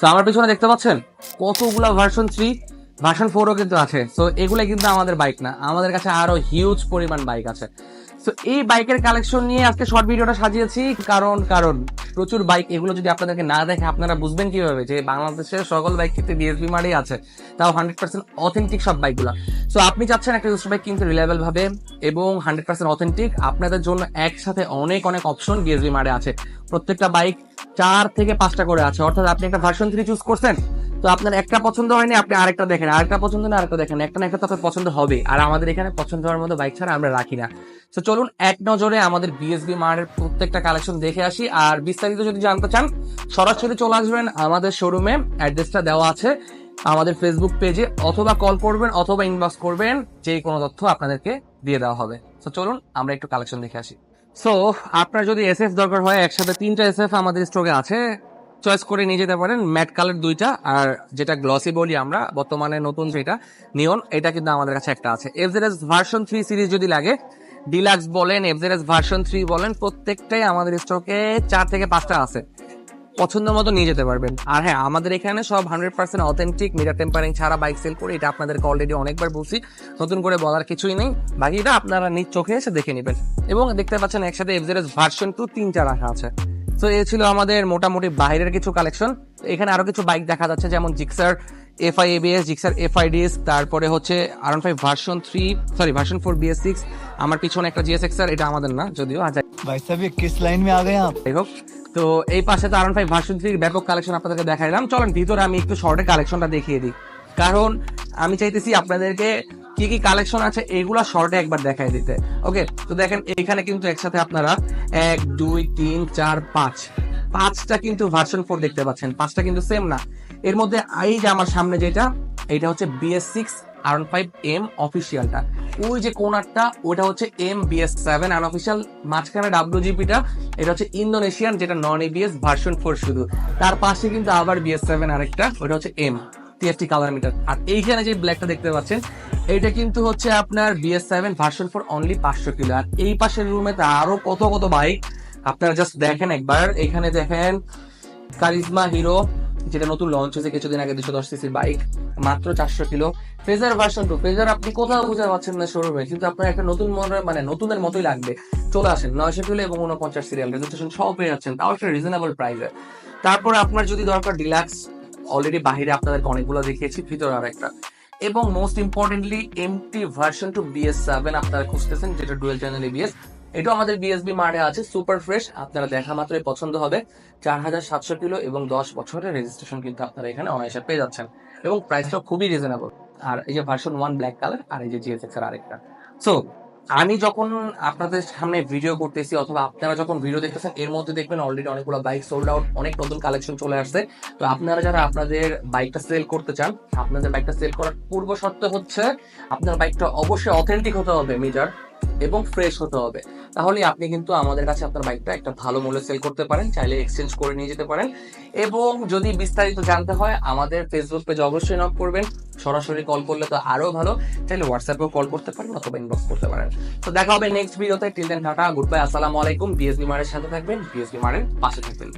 তো আমার পিছনে দেখতে পাচ্ছেন? কতগুলা ভার্সন থ্রি ভার্সন ফোরও কিন্তু আছে। সো এগুলো কিন্তু আমাদের বাইক না। আমাদের কাছে আরও হিউজ পরিমাণ বাইক আছে। তো এই বাইকের কালেকশন নিয়ে আজকে শর্ট ভিডিওটা সাজিয়েছি। কারণ কারণ। প্রচুর বাইক এগুলো যদি আপনাদেরকে না দেখে, আপনারা বুঝবেন কীভাবে যে বাংলাদেশের সকল বাইক কিন্তু ডিএসবি মারেই আছে। তাও হান্ড্রেড পার্সেন্ট অথেন্টিক সব বাইকগুলো সো আপনি চাচ্ছেন একটা ইউজ বাইক কিন্তু রিলায়েবল ভাবে এবং হান্ড্রেড পার্সেন্ট অথেন্টিক আপনাদের জন্য একসাথে অনেক অনেক অপশন ডিএসবি মারে আছে। প্রত্যেকটা বাইক চার থেকে পাঁচটা করে আছে। অর্থাৎ আপনি একটা ভার্সন থ্রি চুজ করছেন তো আপনার একটা পছন্দ হয়নি, আপনি আরেকটা দেখেন, আরেকটা পছন্দ না আরেকটা দেখেন। একটা না একটা তো আপনার পছন্দ হবে। আর আমাদের এখানে পছন্দ হওয়ার মতো বাইক ছাড়া আমরা রাখি না। তো চলুন এক নজরে আমাদের বিএসবি মার্টের প্রত্যেকটা কালেকশন দেখে আসি। আর বিস্তারিত যদি জানতে চান, সরাসরি চলে আসবেন আমাদের শোরুমে অ্যাড্রেসটা দেওয়া আছে আমাদের ফেসবুক পেজে অথবা কল করবেন অথবা ইনবক্স করবেন, যে কোনো তথ্য আপনাদেরকে দিয়ে দেওয়া হবে। তো চলুন আমরা একটু কালেকশন দেখে আসি। সো আপনার যদি এসএফ দরকার হয়, একসাথে তিনটা এসএফ আমাদের স্টকে আছে। চয়েস করে নিয়ে যেতে পারেন ম্যাট কালার দুইটা, আর যেটা গ্লসি বলি আমরা, বর্তমানে নতুন যেটা নিয়ন এটা কিন্তু আমাদের কাছে একটা আছে। এফজেডএস ভার্সন থ্রি সিরিজ যদি লাগে ডিলাক্স বলেন এফজেডএস ভার্সন থ্রি বলেন, প্রত্যেকটাই আমাদের স্টকে চার থেকে পাঁচটা আছে। পছন্দ মতো নিয়ে যেতে পারবেন। আর হ্যাঁ আমাদের এখানে সব hundred percent authentic meter tampering ছাড়া বাইক সেল করে, এটা আপনাদেরকে অলরেডি অনেকবার বলছি, নতুন করে বলার কিছুই নেই। বাকিটা আপনারা নিজ চোখে এসে দেখে নেবেন। এবং দেখতে পাচ্ছেন একসাথে এফজেডএস ভার্সন টু তিনটা রাখা আছে। সো এ ছিল আমাদের মোটামুটি বাইরের কিছু কালেকশন এখানে আরও কিছু বাইক দেখা যাচ্ছে যেমন Gixxer FI ABS Gixxer FI DS তারপরে হচ্ছে R five version three sorry version four BS six আমার পিছনে একটা জিএস এক্সার এটা আমাদের না যদিও আচ্ছা ভাই সাহেব কিস লাইন মে আ গয়ে আপ দেখো তো এই পাশে তো আর ফাইভ ভার্সন থ্রির ব্যাপক কালেকশন আপনাদেরকে দেখাইলাম। চলেন ভিতরে আমি একটু শর্টে কালেকশনটা দেখিয়ে দিই। কারণ আমি চাইতেছি আপনাদেরকে কি কি কালেকশন আছে এগুলা শর্টে একবার দেখাই দিতে। ওকে তো দেখেন এখানে কিন্তু একসাথে আপনারা এক, দুই, তিন, চার, পাঁচ। পাঁচটা কিন্তু ভার্সন ফোর দেখতে পাচ্ছেন। পাঁচটা কিন্তু সেম না। এর মধ্যে এই যে আমার সামনে যেটা, এটা হচ্ছে BS six R five M অফিসিয়ালটা ওই যে কোনারটা, ওটা হচ্ছে M BS seven R official মাঝখানে ডাব্লিউ ডাব্লিউজিপিটা এটা হচ্ছে ইন্দোনেশিয়ান যেটা নন এবিএস ভার্সন ফোর শুধু। তার পাশে কিন্তু আবার বিএস সেভেন আরেকটা, ওটা হচ্ছে এম টিএফটি কালার মিটার আর এইখানে যে ব্ল্যাকটা দেখতে পাচ্ছেন, এটা কিন্তু হচ্ছে আপনার BS seven version four only পাঁচশো কিলো। আর এই পাশের রুমে তো আরও কত কত বাইক আপনারা জাস্ট দেখেন একবার। এখানে দেখেন কারিজমা হিরো যেটা নতুন লঞ্চ হয়েছে কিছুদিন আগে দুশো দশ সিসির বাইক মাত্র চারশো kilo. Fazer version two Fazer আপনি কোথাও খুঁজে পাচ্ছেন না শোরুমে কিন্তু আপনার একটা নতুন মডেল মানে নতুনের মতোই লাগবে। চলে আসেন, নয়শো কিলো এবং উনপঞ্চাশ সিরিয়াল রেজিস্ট্রেশন সব পেয়ে যাচ্ছেন, তাও একটা রিজনেবল প্রাইসে তারপরে আপনার যদি দরকার ডিলাক্স অলরেডি বাহিরে আপনাদেরকে অনেকগুলো দেখিয়েছি, ভিতরে আর একটা এবং most importantly MT version two BS seven আপনারা খুঁজতেছেন, যেটা ডুয়েল চ্যানেল এবিএস এটাও আমাদের বিএসবি মার্টে আছে সুপার ফ্রেশ আপনারা দেখা মাত্রই পছন্দ হবে। চার হাজার সাতশো কিলো এবং দশ বছরের রেজিস্ট্রেশন কিন্তু আপনারা এখানে অনায়াসে পেয়ে যাচ্ছেন। এবং প্রাইসটাও খুবই রিজনেবল আর এই যে ভার্সন ওয়ান ব্ল্যাক কালার আর এই যে জিএসএক্স আরেকটা। সো আমি যখন আপনাদের সামনে ভিডিও করতেছি অথবা আপনারা যখন ভিডিও দেখতেছেন, এর মধ্যে দেখবেন অলরেডি অনেকগুলো বাইক সোল্ড আউট অনেক নতুন কালেকশন চলে আসছে। তো আপনারা যারা আপনাদের বাইকটা সেল করতে চান, আপনাদের বাইকটা সেল করার পূর্ব শর্ত হচ্ছে আপনার বাইকটা অবশ্যই অথেন্টিক হতে হবে মিটার এবং ফ্রেশ হতে হবে। তাহলে আপনি কিন্তু আমাদের কাছে আপনার বাইকটা একটা ভালো মূল্যে সেল করতে পারেন, চাইলে এক্সচেঞ্জ করে নিয়ে যেতে পারেন। এবং যদি বিস্তারিত জানতে হয়, আমাদের ফেসবুক পেজ অবশ্যই নক করবেন। সরাসরি কল করলে তো আরও ভালো। চাইলে হোয়াটসঅ্যাপেও কল করতে পারেন অথবা ইনবক্স করতে পারেন। তো দেখা হবে নেক্সট ভিডিওতে till then tata good bye আসসালামু আলাইকুম। বিএসবি মারের সাথে থাকবেন। বিএসবি মারের পাশে থাকবেন।